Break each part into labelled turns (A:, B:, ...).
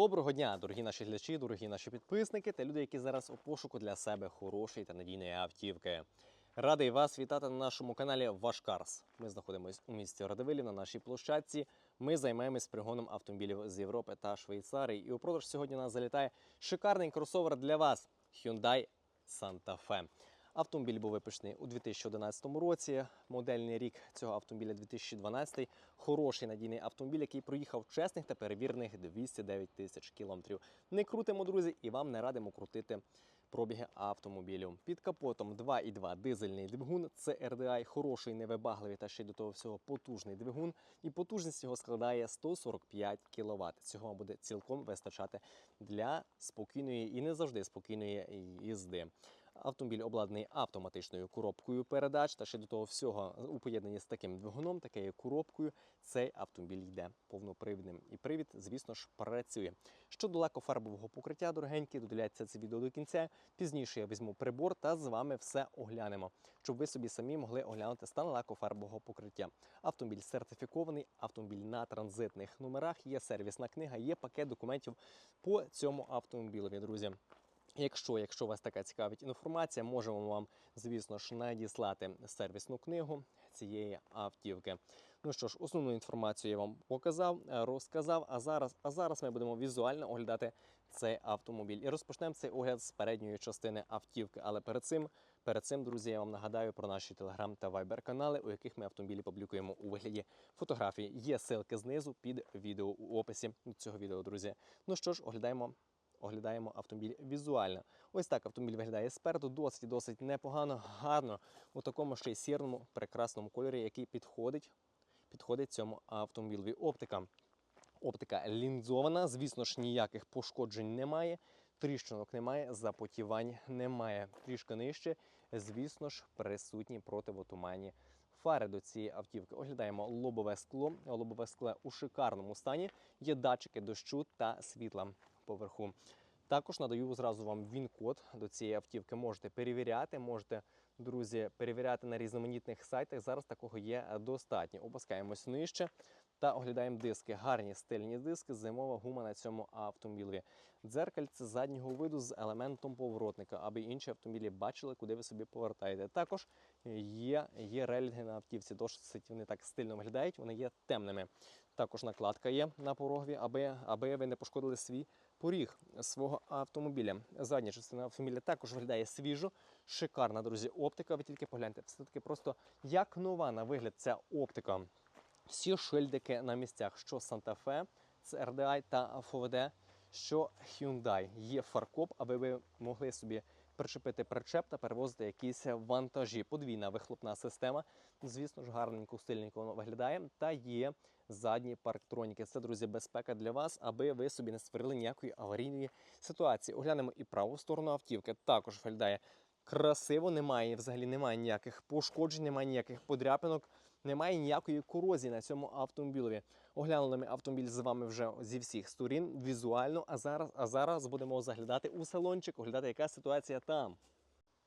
A: Доброго дня, дорогі наші глядачі, дорогі наші підписники та люди, які зараз у пошуку для себе хорошої та надійної автівки. Радий вас вітати на нашому каналі Ваш Карс. Ми знаходимося у місті Радивилів на нашій площадці. Ми займаємось пригоном автомобілів з Європи та Швейцарії. І у продаж сьогодні нас залітає шикарний кросовер для вас Hyundai Santa Fe. Автомобіль був випущений у 2011 році. Модельний рік цього автомобіля 2012. Хороший надійний автомобіль, який проїхав чесних та перевірених 209 тисяч кілометрів. Не крутимо, друзі, і вам не радимо крутити пробіги автомобілю. Під капотом 2,2 дизельний двигун. Це RDI, хороший, невибагливий та ще й до того всього потужний двигун. І потужність його складає 145 кВт. Цього вам буде цілком вистачати для спокійної і не завжди спокійної їзди. Автомобіль обладнаний автоматичною коробкою передач та ще до того всього у поєднанні з таким двигуном, такою коробкою, цей автомобіль йде повнопривідним. І привід, звісно ж, працює. Щодо лакофарбового покриття, дорогенькі, додивляйте це відео до кінця. Пізніше я візьму прибор та з вами все оглянемо, щоб ви собі самі могли оглянути стан лакофарбового покриття. Автомобіль сертифікований, автомобіль на транзитних номерах, є сервісна книга, є пакет документів по цьому автомобілеві, друзі. Якщо, якщо вас така цікавить інформація, можемо вам, звісно ж, надіслати сервісну книгу цієї автівки. Ну що ж, основну інформацію я вам показав, е, розказав. А зараз, а зараз ми будемо візуально оглядати цей автомобіль. І розпочнемо цей огляд з передньої частини автівки. Але перед цим, перед цим, друзі, я вам нагадаю про наші телеграм та вайбер канали, у яких ми автомобілі публікуємо у вигляді фотографій. Є ссылки знизу під відео у описі цього відео, друзі. Ну що ж, оглядаємо оглядаємо автомобіль візуально. Ось так автомобіль виглядає спереду, досить досить непогано, гарно у такому ще й сірному прекрасному кольорі, який підходить, підходить цьому автомобілеві. Оптика. Оптика лінзована, звісно ж, ніяких пошкоджень немає. Тріщинок немає, запотівань немає. Трішки нижче, звісно ж, присутні противотуманні фари до цієї автівки. Оглядаємо лобове скло. Лобове скло у шикарному стані. Є датчики дощу та світла поверху. Також надаю зразу вам він-код до цієї автівки. Можете перевіряти, можете, друзі, перевіряти на різноманітних сайтах. Зараз такого є достатньо. Опускаємось нижче та оглядаємо диски. Гарні стильні диски, зимова гума на цьому автомобілі. Дзеркальце заднього виду з елементом поворотника, аби інші автомобілі бачили, куди ви собі повертаєте. Також є, є релінги на автівці. Досить вони так стильно виглядають, вони є темними. Також накладка є на порогові, аби, аби ви не пошкодили свій поріг свого автомобіля. Задня частина автомобіля також виглядає свіжо, шикарна, друзі, оптика. Ви тільки погляньте, все таки просто як нова на вигляд ця оптика. Всі шильдики на місцях, що Fe, це RDI та FOVD, що Hyundai. Є фаркоп, аби ви могли собі причепити причеп та перевозити якісь вантажі. Подвійна вихлопна система. Звісно ж, гарненько, стильненько виглядає. Та є задні парктроніки. Це, друзі, безпека для вас, аби ви собі не створили ніякої аварійної ситуації. Оглянемо і праву сторону автівки. Також виглядає красиво, немає взагалі немає ніяких пошкоджень, немає ніяких подряпинок, немає ніякої корозії на цьому автомобілі. Оглянули ми автомобіль з вами вже зі всіх сторін візуально. А зараз, а зараз будемо заглядати у салончик, оглядати, яка ситуація там.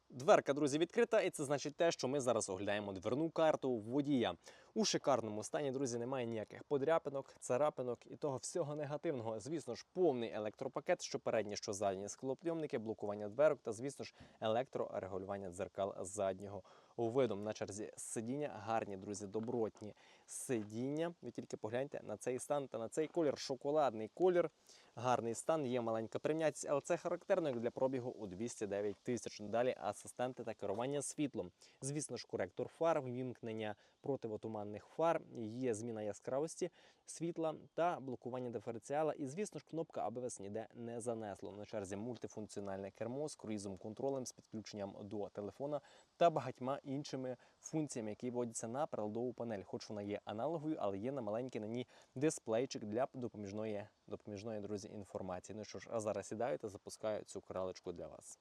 A: Дверка, друзі, відкрита, і це значить те, що ми зараз оглядаємо дверну карту водія. У шикарному стані, друзі, немає ніяких подряпинок, царапинок і того всього негативного. Звісно ж, повний електропакет, що передні, що задні склопйомники, блокування дверок та, звісно ж, електрорегулювання дзеркал заднього виду. На черзі сидіння гарні, друзі, добротні сидіння. Ви тільки погляньте на цей стан та на цей колір. Шоколадний колір, гарний стан, є маленька прим'ятість, але це характерно як для пробігу у 209 тисяч. Далі асистенти та керування світлом. Звісно ж, коректор фар, вімкнення противотуманних фар, є зміна яскравості світла та блокування диференціала. І, звісно ж, кнопка, аби вас ніде не занесло. На черзі мультифункціональне кермо з круїзом контролем, з підключенням до телефона та багатьма іншими функціями, які вводяться на приладову панель. Хоч вона є аналоговою, але є на маленький на ній дисплейчик для допоміжної, допоміжної друзі інформації. Ну що ж, а зараз сідаю та запускаю цю коралечку для вас.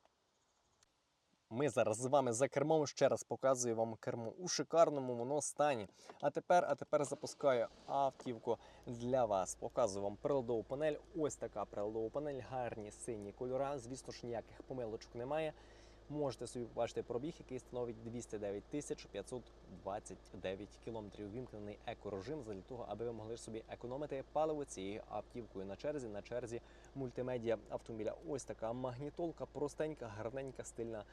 A: Ми зараз з вами за кермом ще раз показую вам кермо у шикарному воно стані. А тепер, а тепер запускаю автівку для вас. Показую вам приладову панель. Ось така приладова панель, гарні сині кольора. Звісно ж, ніяких помилочок немає. Можете собі побачити пробіг, який становить 209 тисяч 529 кілометрів. Вімкнений екорежим для того, аби ви могли собі економити паливо цією автівкою на черзі, на черзі мультимедіа автомобіля. Ось така магнітолка, простенька, гарненька, стильна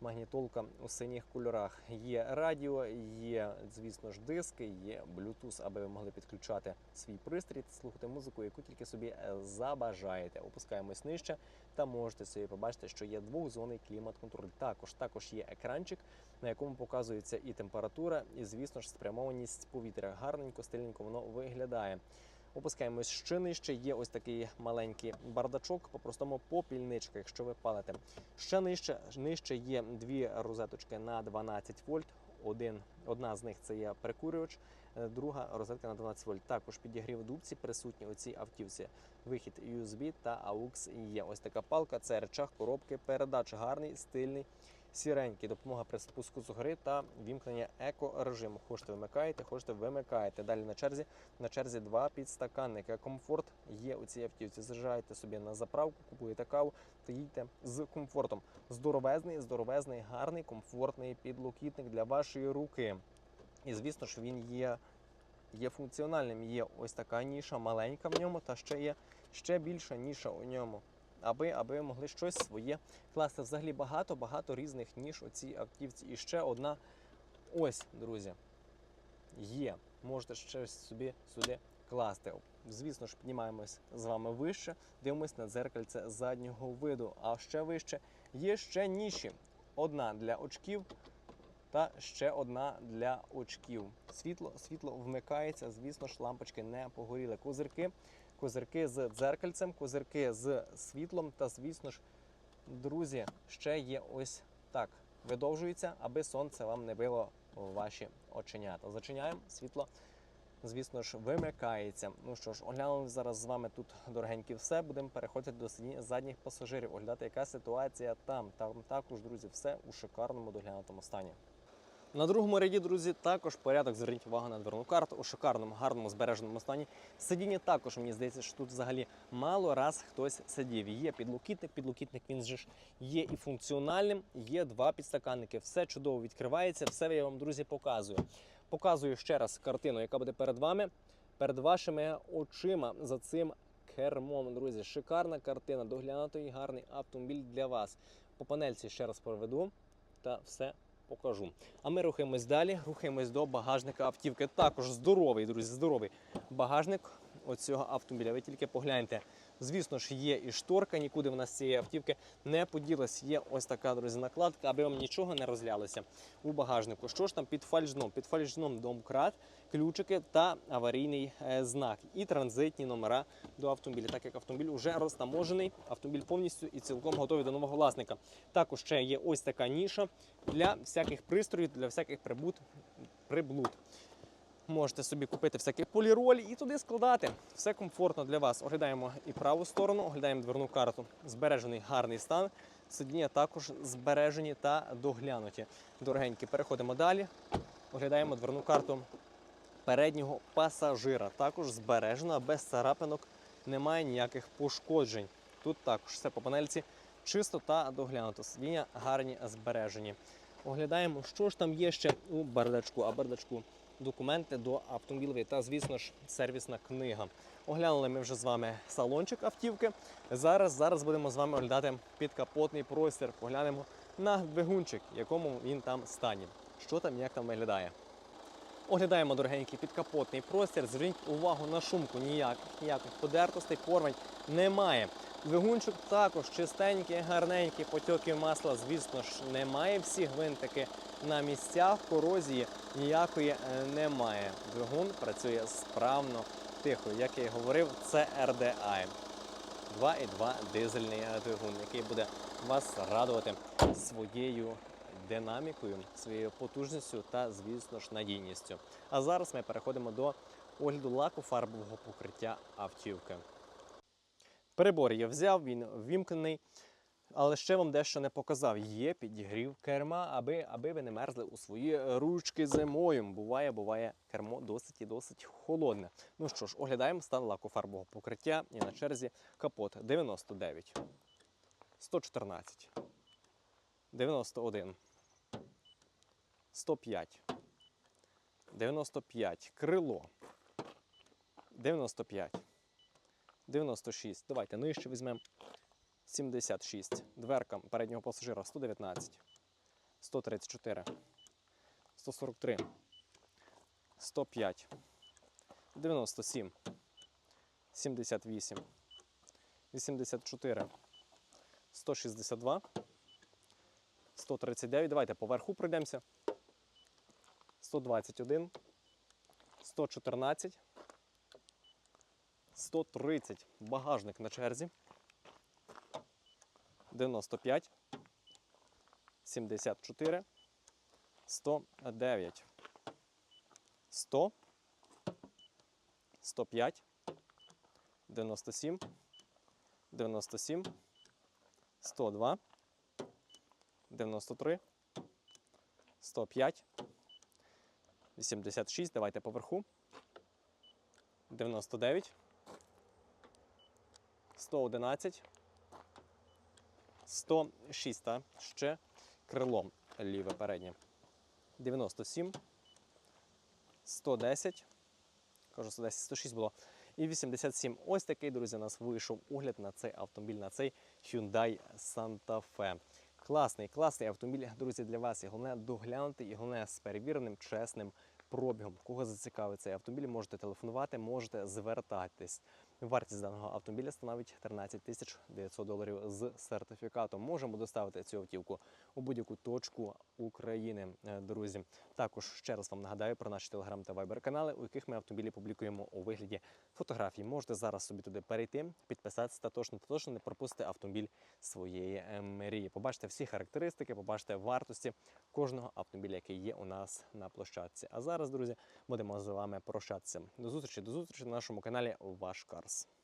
A: магнітолка у синіх кольорах. Є радіо, є, звісно ж, диски, є Bluetooth, аби ви могли підключати свій пристрій та слухати музику, яку тільки собі е, забажаєте. Опускаємось нижче та можете собі побачити, що є двохзонний клімат-контроль. Також також є екранчик, на якому показується і температура, і, звісно ж, спрямованість повітря. Гарненько, стильненько воно виглядає. Опускаємось ще нижче. Є ось такий маленький бардачок, по-простому попільничка, якщо ви палите. Ще нижче, нижче є дві розеточки на 12 вольт. Один, одна з них це є прикурювач, е, друга розетка на 12 вольт. Також підігрів дубці присутні у цій автівці. Вихід USB та AUX є. Ось така палка, це речах коробки, передач гарний, стильний, сіренький. Допомога при спуску з гори та вімкнення еко-режиму. Хочете вимикаєте, хочете вимикаєте. Далі на черзі на черзі два підстаканники. Комфорт є у цій автівці. Заїжджаєте собі на заправку, купуєте каву та їдьте з комфортом. Здоровезний, здоровезний, гарний, комфортний підлокітник для вашої руки. І звісно ж, він є, є функціональним. Є ось така ніша, маленька в ньому, та ще є ще більша ніша у ньому. Аби, аби могли щось своє класти. Взагалі багато, багато різних ніж у цій автівці. І ще одна. Ось, друзі, є. Можете щось собі сюди класти. Звісно ж, піднімаємось з вами вище, дивимось на дзеркальце заднього виду. А ще вище є ще ніші. Одна для очків та ще одна для очків. Світло, світло вмикається, звісно ж, лампочки не погоріли. Козирки, козирки з дзеркальцем, козирки з світлом. Та, звісно ж, друзі, ще є ось так. Видовжується, аби сонце вам не било в ваші оченята. Зачиняємо світло. Звісно ж, вимикається. Ну що ж, оглянули зараз з вами тут дорогенькі все. Будемо переходити до задніх пасажирів, оглядати, яка ситуація там. Там також, друзі, все у шикарному доглянутому стані. На другому ряді, друзі, також порядок. Зверніть увагу на дверну карту у шикарному, гарному збереженому стані. Сидіння також мені здається, що тут взагалі мало раз хтось сидів. Є підлокітник, підлокітник він же ж є і функціональним. Є два підстаканники. Все чудово відкривається. Все я вам, друзі, показую. Показую ще раз картину, яка буде перед вами, перед вашими очима за цим кермом. Друзі, шикарна картина, доглянутий гарний автомобіль для вас. По панельці ще раз проведу та все покажу. А ми рухаємось далі, рухаємось до багажника автівки. Також здоровий, друзі, здоровий багажник оцього автомобіля. Ви тільки погляньте. Звісно ж, є і шторка, нікуди в нас цієї автівки не поділась. Є ось така, друзі, накладка, аби вам нічого не розлялося у багажнику. Що ж там під фальшном? Під фальшном домкрат, ключики та аварійний е, знак і транзитні номера до автомобіля. Так як автомобіль вже розтаможений, автомобіль повністю і цілком готовий до нового власника. Також ще є ось така ніша для всяких пристроїв, для всяких прибут, приблуд. Можете собі купити всякі поліролі і туди складати. Все комфортно для вас. Оглядаємо і праву сторону, оглядаємо дверну карту. Збережений гарний стан. Сидіння також збережені та доглянуті. Дорогенькі, переходимо далі. Оглядаємо дверну карту переднього пасажира. Також збережена, без царапинок, немає ніяких пошкоджень. Тут також все по панельці чисто та доглянуто. Сидіння гарні збережені. Оглядаємо, що ж там є ще у бардачку. А бардачку документи до автомобілів та, звісно ж, сервісна книга. Оглянули ми вже з вами салончик автівки. Зараз, зараз будемо з вами оглядати підкапотний простір. Поглянемо на двигунчик, в якому він там стані. Що там, як там виглядає. Оглядаємо дорогенький підкапотний простір. Зверніть увагу на шумку. Ніяких, ніяких подертостей, порвань немає. Двигунчик також чистенький, гарненький, потьоків масла, звісно ж, немає. Всі гвинтики на місцях, корозії ніякої е, немає. Двигун працює справно, тихо. Як я і говорив, це RDI. 2,2 дизельний е, двигун, який буде вас радувати своєю динамікою, своєю потужністю та, звісно ж, надійністю. А зараз ми переходимо до огляду лаку фарбового покриття автівки. Прибор я взяв, він ввімкнений. Але ще вам дещо не показав. Є підігрів керма, аби, аби ви не мерзли у свої ручки зимою. Буває, буває кермо досить і досить холодне. Ну що ж, оглядаємо стан лакофарбового покриття і на черзі капот 99, 114, 91, 105, 95, крило, 95, 96. Давайте нижче візьмемо. 76. Дверка переднього пасажира 119, 134, 143, 105, 97, 78, 84, 162, 139. Давайте поверху пройдемося. 121, 114, 130. Багажник на черзі. 95, 74, 109, 100, 105, 97, 97, 102, 93, 105, 86. Давайте поверху. 99, 111, 106, та ще крило ліве переднє. 97, 110, кажу 110, 106 було. І 87. Ось такий, друзі, у нас вийшов огляд на цей автомобіль, на цей Hyundai Santa Fe. Класний, класний автомобіль, друзі, для вас. І головне доглянути, і головне з перевіреним, чесним пробігом. Кого зацікавить цей автомобіль, можете телефонувати, можете звертатись. Вартість даного автомобіля становить 13 тисяч 900 доларів з сертифікатом. Можемо доставити цю автівку у будь-яку точку України, е, друзі. Також ще раз вам нагадаю про наші телеграм та вайбер канали, у яких ми автомобілі публікуємо у вигляді фотографій. Можете зараз собі туди перейти, підписатися та точно та точно не пропустити автомобіль своєї е, мрії. Побачите всі характеристики, побачите вартості кожного автомобіля, який є у нас на площадці. А зараз, друзі, будемо з вами прощатися. До зустрічі, до зустрічі на нашому каналі Ваш Nice.